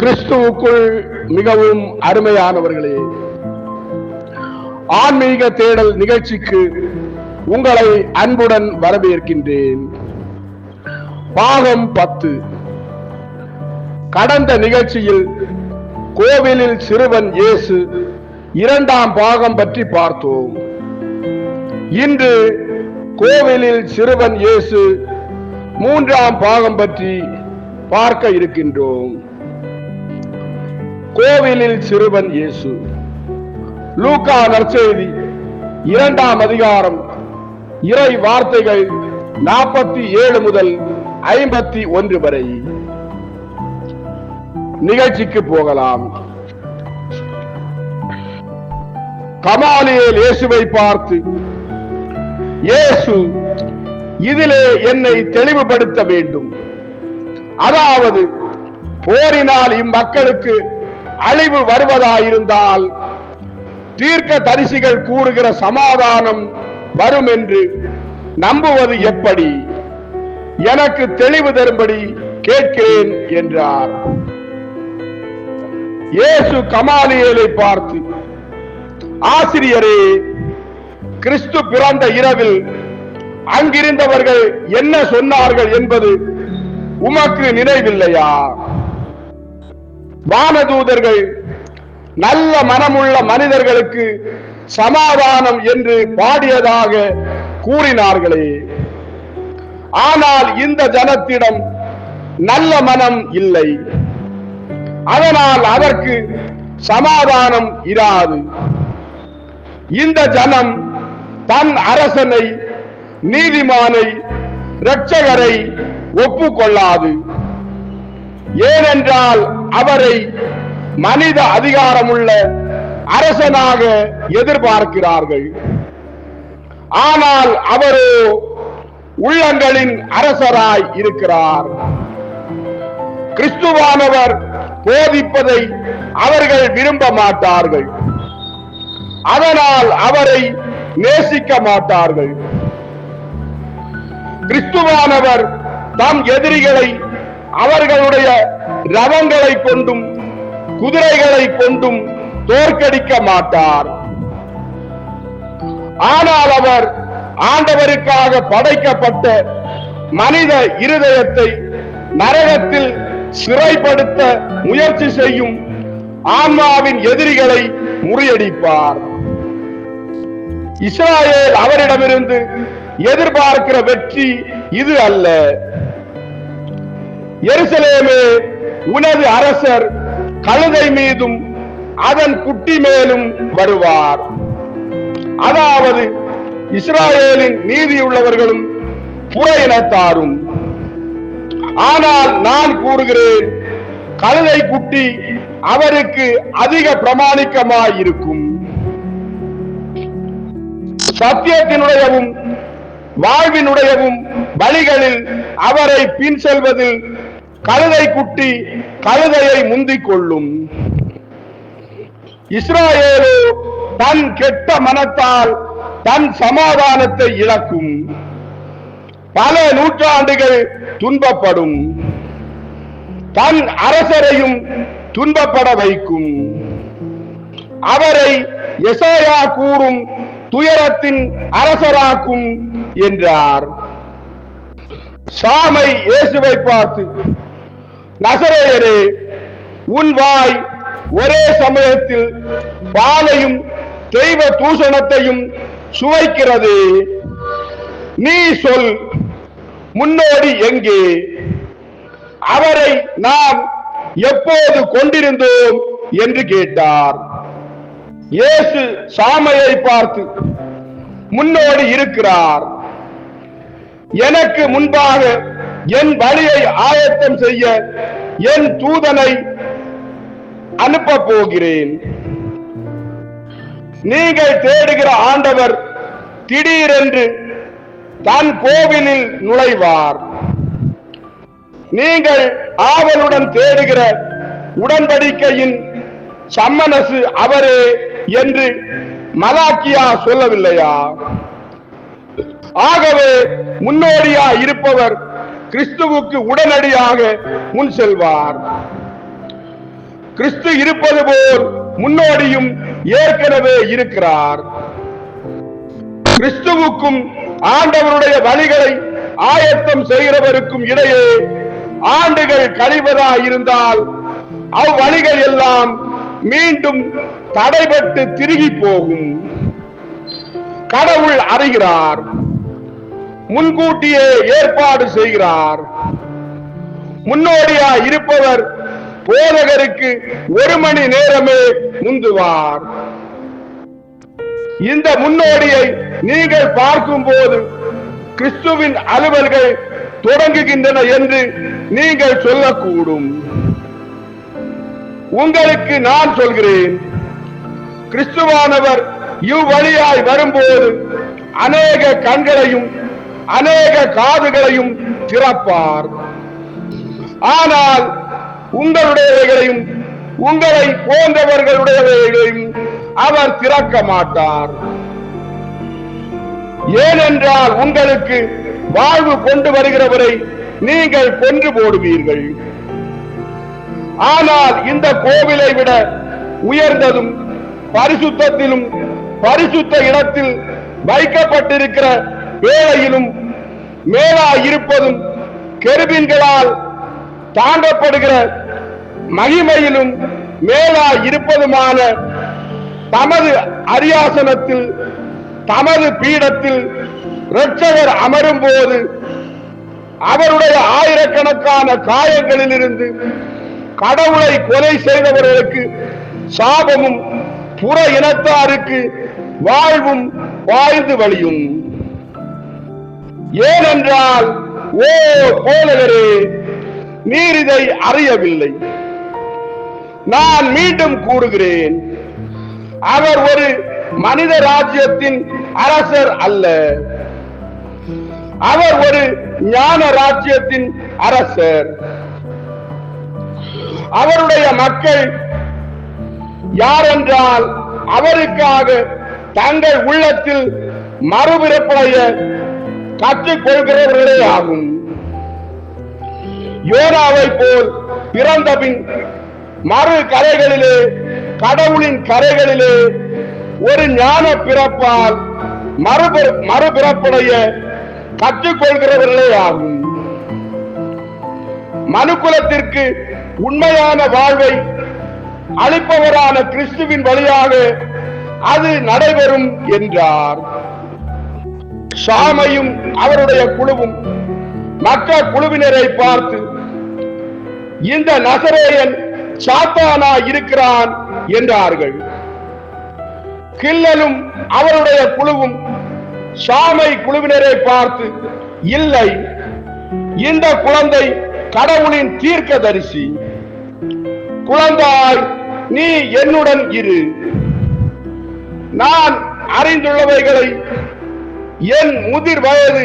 கிறிஸ்துவுக்குள் மிகவும் அருமையானவர்களே ஆன்மீக தேடல் நிகழ்ச்சிக்கு உங்களை அன்புடன் வரவேற்கின்றேன். பாகம் பத்து. கடந்த நிகழ்ச்சியில் கோவிலில் சிறுவன் இயேசு இரண்டாம் பாகம் பற்றி பார்த்தோம். இன்று கோவிலில் சிறுவன் இயேசு மூன்றாம் பாகம் பற்றி பார்க்க இருக்கின்றோம். கோவிலில் சிறுவன் இயேசு. லூகா நற்செய்தி இரண்டாம் அதிகாரம் இறை வார்த்தைகள் நாற்பத்தி ஏழு முதல் ஐம்பத்தி ஒன்று வரை. நிகழ்ச்சிக்கு போகலாம். கமாலியல் இயேசுவை பார்த்து இயேசு இதிலே என்னை தெளிவுபடுத்த வேண்டும். அதாவது போரினால் இம்மக்களுக்கு அழிவு வருவதாயிருந்தால் தீர்க்க தரிசிகள் கூறுகிற சமாதானம் வரும் என்று நம்புவது எப்படி? எனக்கு தெளிவு தரும்படி கேட்கிறேன் என்றார். இயேசு கமாலியலை பார்த்து ஆசிரியரே கிறிஸ்து பிறந்த இரவில் அங்கிருந்தவர்கள் என்ன சொன்னார்கள் என்பது உமக்கு நினைவில்லையா? வானதூதர்கள் நல்ல மனமுள்ள மனிதர்களுக்கு சமாதானம் என்று பாடியதாக கூறினார்களே. ஆனால் இந்த ஜனத்திடம் நல்ல மனம் இல்லை. அதனால் அதற்கு சமாதானம் இராது. இந்த ஜனம் தன் அரசனை நீதிமானை இரட்சகரை ஒப்புக்கொள்ளாது. ஏனென்றால் அவரை மனித அதிகாரமுள்ள அரசனாக எதிர்பார்க்கிறார்கள். ஆனால் அவரோ உள்ளங்களின் அரசராய் இருக்கிறார். கிறிஸ்துவானவர் போதிப்பதை அவர்கள் விரும்ப மாட்டார்கள். அதனால் அவரை நேசிக்க மாட்டார்கள். கிறிஸ்துவானவர் தம் எதிரிகளை அவர்களுடைய ரவங்களை கொண்டும் குதிரைகளை கொண்டும் தோற்கடிக்க மாட்டார். ஆனால் அவர் ஆண்டவருக்காக படைக்கப்பட்ட மனித இருதயத்தை நரகத்தில் சிறைப்படுத்த முயற்சி செய்யும் ஆன்மாவின் எதிரிகளை முறியடிப்பார். இஸ்ராயேல் அவரிடமிருந்து எதிர்பார்க்கிற வெற்றி இது அல்ல. எருசலேமே உனது அரசர் கழுதை மீதும் அதன் குட்டி மேலும் வருவார். அதாவது இஸ்ராயேலின் நீதியுள்ளவர்களும் புற இனத்தாரும் ஆனால் நான் கூறுகிறேன் கழுதை குட்டி அவருக்கு அதிக பிரமாணிக்கமாயிருக்கும். சத்தியத்தினுடையவும் வாழ்வினுடையவும் வழிகளில் அவரை பின் செல்வதில் கழுதை குட்டி கழுதையை முந்திக் கொள்ளும் இஸ்ராயேலோ தன் கெட்ட மனத்தால் தன் சமாதானத்தை இழக்கும். பல நூற்றாண்டுகள் துன்பப்படும். தன் அரசரையும் துன்பப்பட வைக்கும். அவரை எசாயா கூறும் துயரத்தின் அரசராக்கும் என்றார். சாமை இயேசுவை பார்த்து நசரேயரே உன் வாய் ஒரே சமயத்தில் பாலையும் தெய்வ தூஷணத்தையும் சுவைக்கிறது. நீ சொல் முன்னோடி எங்கே? அவரை நாம் எப்போது கொண்டிருந்தோம் என்று கேட்டார். இயேசு சாமையை பார்த்து முன்னோடி இருக்கிறார். எனக்கு முன்பாக என் வழியை ஆயத்தம் செய்ய என் தூதனை அனுப்ப போகிறேன். நீங்கள் தேடுகிற ஆண்டவர் திடீரென்று தன் கோவிலில் நுழைவார். நீங்கள் ஆவலுடன் தேடுகிற உடன்படிக்கையின் சம்மனசு அவரே என்று மலாக்கியா சொல்லவில்லையா? ஆகவே முன்னோடியா இருப்பவர் கிறிஸ்துவுக்கு உடனடியாக முன் செல்வார். கிறிஸ்து இருப்பது போல் முன்னோடியும் ஏற்கனவே இருக்கிறார். கிறிஸ்துவுக்கும் ஆண்டவருடைய வழிகளை ஆயத்தம் செய்கிறவருக்கும் இடையே ஆண்டுகள் கழிவதா இருந்தால் அவ்வழிகள் எல்லாம் மீண்டும் தடைபட்டு திருகி போகும். கடவுள் அறிகிறார். முன்கூட்டியே ஏற்பாடு செய்கிறார். முன்னோடியா இருப்பவர் போதகருக்கு ஒரு மணி நேரமே முந்துவார். இந்த முன்னோடியை நீங்கள் பார்க்கும்போது கிறிஸ்துவின் அலுவல்கள் தொடங்குகின்றன என்று நீங்கள் சொல்லக்கூடும். உங்களுக்கு நான் சொல்கிறேன் கிறிஸ்துவானவர் இவ்வழியாய் வரும்போது அநேக கண்களையும் அநேக காதுகளையும் திறப்பார். ஆனால் உங்களுடையவைகளையும் உங்களை போன்றவர்களுடையவைகளையும் அவர் திறக்க மாட்டார். ஏனென்றால் உங்களுக்கு வாழ்வு கொண்டு வருகிறவரை நீங்கள் கொன்று போடுவீர்கள். ஆனால் இந்த கோவிலை விட உயர்ந்ததும் பரிசுத்தத்திலும் பரிசுத்த இடத்தில் வைக்கப்பட்டிருக்கிற வேலையிலும் மேலா இருப்பதும் கெருபின்களால் தாண்டப்படுகிற மகிமையிலும் மேலா இருப்பதுமான தமது அரியாசனத்தில் தமது பீடத்தில் இரட்சகர் அமரும் போது அவருடைய ஆயிரக்கணக்கான காயங்களிலிருந்து கடவுளை கொலை செய்தவர்களுக்கு சாபமும் புற இனத்தாருக்கு வாழ்வும் வாழ்ந்து வழியும். ஏனென்றால் ஓ போலகரே நீர் இதை அறியவில்லை. நான் மீண்டும் கூறுகிறேன் அவர் ஒரு மனித ராஜ்யத்தின் அரசர் அல்ல. அவர் ஒரு ஞான ராஜ்யத்தின் அரசர். அவருடைய மக்கள் யாரென்றால் அவருக்காக தங்கள் உள்ளத்தில் மறுபிறப்படைய கற்றுக்கொள்கிறவர்களே ஆகும் யோனாவை போல் பிறந்த பின் மறு கரைகளிலே கடவுளின் கரைகளிலே ஒரு ஞான பிறப்பால் மறுபி மறுபிறப்புடைய கற்றுக்கொள்கிறவர்களே ஆகும் மனுக்குலத்திற்கு உண்மையான வாழ்வை அளிப்பவரான கிறிஸ்துவின் வழியாக அது நடைபெறும் என்றார். சாமையும் அவருடைய குழுவும் மற்ற குழுவினரை பார்த்து இந்த நசரேயன் சாத்தானா இருக்கிறான்? என்றார்கள். கில்லலும் அவருடைய குழுவும் சாமை குழுவினரை பார்த்து இல்லை இந்த குழந்தை கடவுளின் தீர்க்க தரிசி குழந்தாய் நீ என்னுடன் இரு. நான் அறிந்துள்ளவைகளை என் முதிர் வயது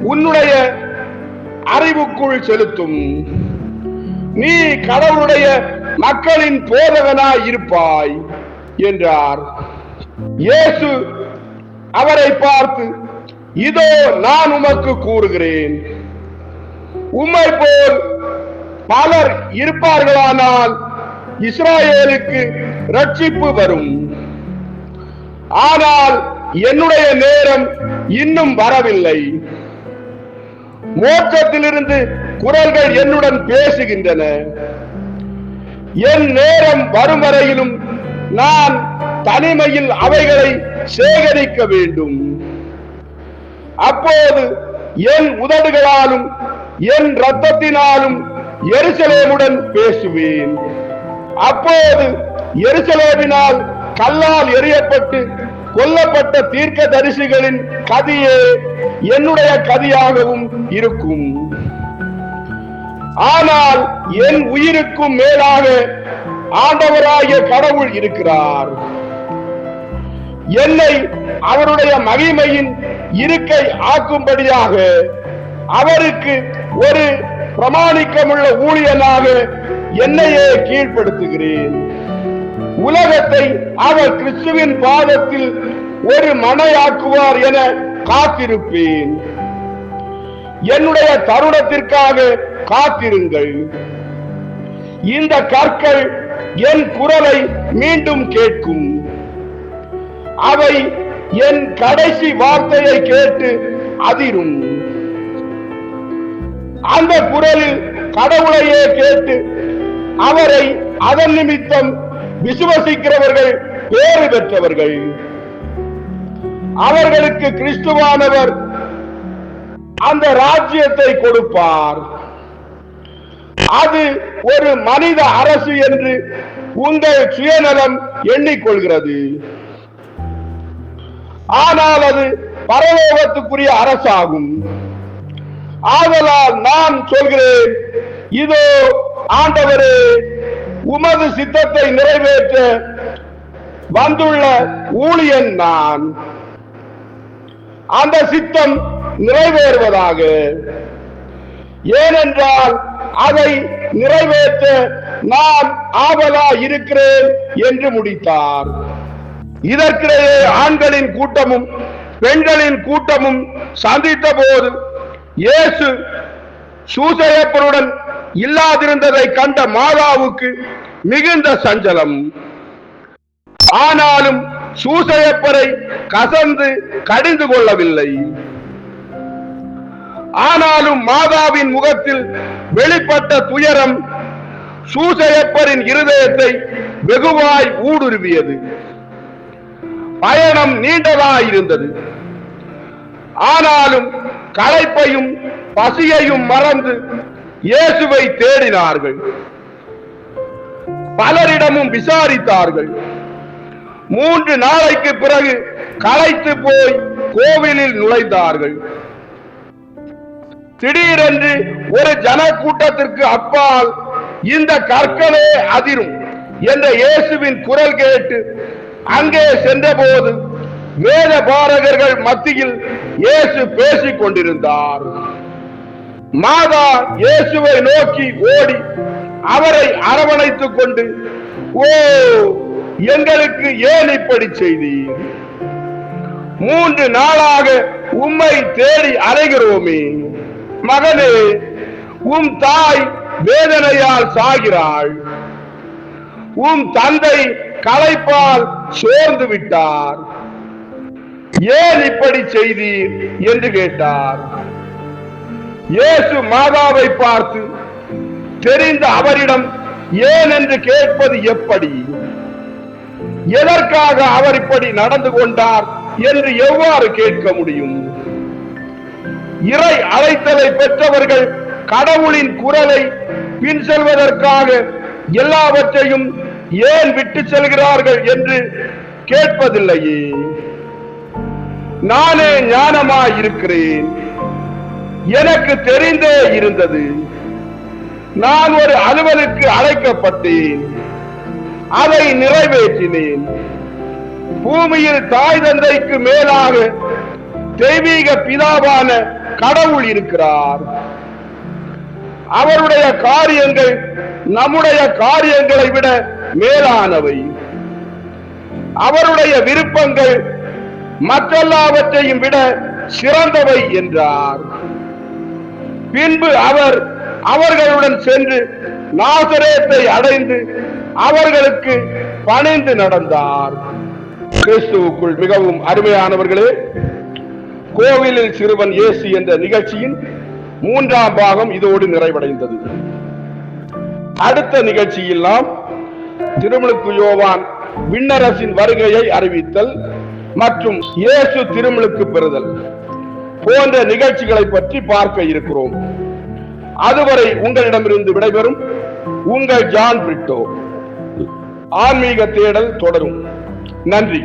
உன்னுடைய அறிவுக்குள் செலுத்தும். நீ கடவுளுடைய மக்களின் போதகனாய் இருப்பாய் என்றார். இயேசு அவரை பார்த்து இதோ நான் உமக்கு கூறுகிறேன். உம்மை போல் பலர் இருப்பார்களானால் இஸ்ராயேலுக்கு ரட்சிப்பு வரும். ஆனால் என்னுடைய நேரம் இன்னும் வரவில்லை. மோட்சத்திலிருந்து குரல்கள் என்னுடன் பேசுகின்றன. என் நேரம் வரும் வரையிலும் நான் தனிமையில் அவைகளை சேகரிக்க வேண்டும். அப்போது என் உதடுகளாலும் என் ரத்தத்தினாலும் எருசலேமுடன் பேசுவேன். அப்போது எருசலேமினால் கல்லால் எரியப்பட்டு கொல்லப்பட்ட தீர்க்க தரிசிகளின் கதியே என்னுடைய கதியாகவும் இருக்கும். ஆனால் என் உயிருக்கும் மேலாக ஆண்டவராகிய கடவுள் இருக்கிறார். என்னை அவருடைய மகிமையின் இருக்கை ஆக்கும்படியாக அவருக்கு ஒரு பிரமாணிக்கமுள்ள ஊழியனாக என்னையே கீழ்ப்படுத்துகிறேன். உலகத்தை அவர் கிறிஸ்துவின் பாதத்தில் ஒரு மனையாக்குவார் என காத்திருப்பேன். என்னுடைய தருணத்திற்காக காத்திருங்கள். இந்த கற்கள் என் குரலை மீண்டும் கேட்கும். அவை என் கடைசி வார்த்தையை கேட்டு அதிரும். அந்த குரலில் கடவுளையே கேட்டு அவரை அதன் நிமித்தம் விசுவசிக்கிறவர்கள் பேறு பெற்றவர்கள். அவர்களுக்கு கிறிஸ்துவானவர் அந்த ராஜ்யத்தை கொடுப்பார். அது ஒரு மனித அரசு என்று உங்கள் சுயநலம் எண்ணிக்கொள்கிறது. ஆனால் அது பரலோகத்துக்குரிய அரசாகும். ஆதலால் நான் சொல்கிறேன் இதோ ஆண்டவரே உமது சித்தத்தை நிறைவேற்ற வந்துள்ள ஊழியன் நான். அந்த சித்தம் நிறைவேறுவதாக. ஏனென்றால் அதை நிறைவேற்ற நான் ஆவலா இருக்கிறேன் என்று முடித்தார். இதற்கிடையே ஆண்களின் கூட்டமும் பெண்களின் கூட்டமும் சந்தித்த போது இயேசு சூசையப்பனுடன் இல்லாதிருந்ததை கண்ட மாதாவுக்கு மிகுந்த சஞ்சலம். ஆனாலும் சூசையப்பரை கசந்து கடிந்து கொள்ளவில்லை. ஆனாலும் மாதாவின் முகத்தில் வெளிப்பட்ட துயரம் சூசையப்பரின் இருதயத்தை வெகுவாய் ஊடுருவியது. பயணம் நீண்டதாயிருந்தது. ஆனாலும் களைப்பையும் பசியையும் மறந்து இயேசுவை தேடினார்கள். பலரிடமும் விசாரித்தார்கள். மூன்று நாளைக்கு பிறகு களைத்து போய் கோவிலில் நுழைந்தார்கள். திடீரென்று ஒரு ஜனக்கூட்டத்திற்கு அப்பால் இந்த கற்களே அதிரும் என்ற இயேசுவின் குரல் கேட்டு அங்கே சென்றபோது வேத பாரகர்கள் மத்தியில் இயேசு பேசிக் கொண்டிருந்தார் மாதா இயேசுவை நோக்கி ஓடி அவரை அரவணைத்துக் கொண்டு ஓ எங்களுக்கு ஏன் இப்படி செய்தீர்? மூன்று நாளாக உம்மை தேடி அலைகிறோமே. மகனே உம் தாய் வேதனையால் சாகிறாள். உம் தந்தை களைப்பால் சோர்ந்து விட்டார். ஏன் இப்படி செய்தீர்? என்று கேட்டார். இயேசு மாதாவை பார்த்து தெரிந்த அவரிடம் ஏன் என்று கேட்பது எப்படி? எதற்காக அவர் இப்படி நடந்து கொண்டார் என்று எவ்வாறு கேட்க முடியும்? இறை அழைத்தலை பெற்றவர்கள் கடவுளின் குரலை பின் செல்வதற்காக எல்லாவற்றையும் ஏன் விட்டு செல்கிறார்கள் என்று கேட்பதில்லையே. நானே ஞானமாய் இருக்கிறேன் எனக்கு தெரிந்தே இருந்தது. நான் ஒரு அலுவலுக்கு அழைக்கப்பட்டேன். அதை நிறைவேற்றினேன். பூமியில் தாய் தந்தைக்கு மேலாக தெய்வீக பிதாவான கடவுள் இருக்கிறார். அவருடைய காரியங்கள் நம்முடைய காரியங்களை விட மேலானவை. அவருடைய விருப்பங்கள் மற்றெல்லாவற்றையும் விட சிறந்தவை என்றார். பின்பு அவர் அவர்களுடன் சென்று நாசரேத்தை அடைந்து அவர்களுக்கு பணிந்து நடந்தார். கிறிஸ்துவுக்குள் மிகவும் அருமையானவர்களே கோவிலில் சிறுவன் இயேசு என்ற நிகழ்ச்சியின் மூன்றாம் பாகம் இதோடு நிறைவடைந்தது. அடுத்த நிகழ்ச்சியில் நாம் திருமலுக்கு யோவான் விண்ணரசின் வருகையை அறிவித்தல் மற்றும் இயேசு திருமலுக்கு பெறுதல். போன்ற நிகழ்ச்சிகளை பற்றி பார்க்க இருக்கிறோம். அதுவரை உங்களிடமிருந்து விடைபெறும் உங்கள் ஜான் பிரிட்டோ. ஆன்மீக தேடல் தொடரும். நன்றி.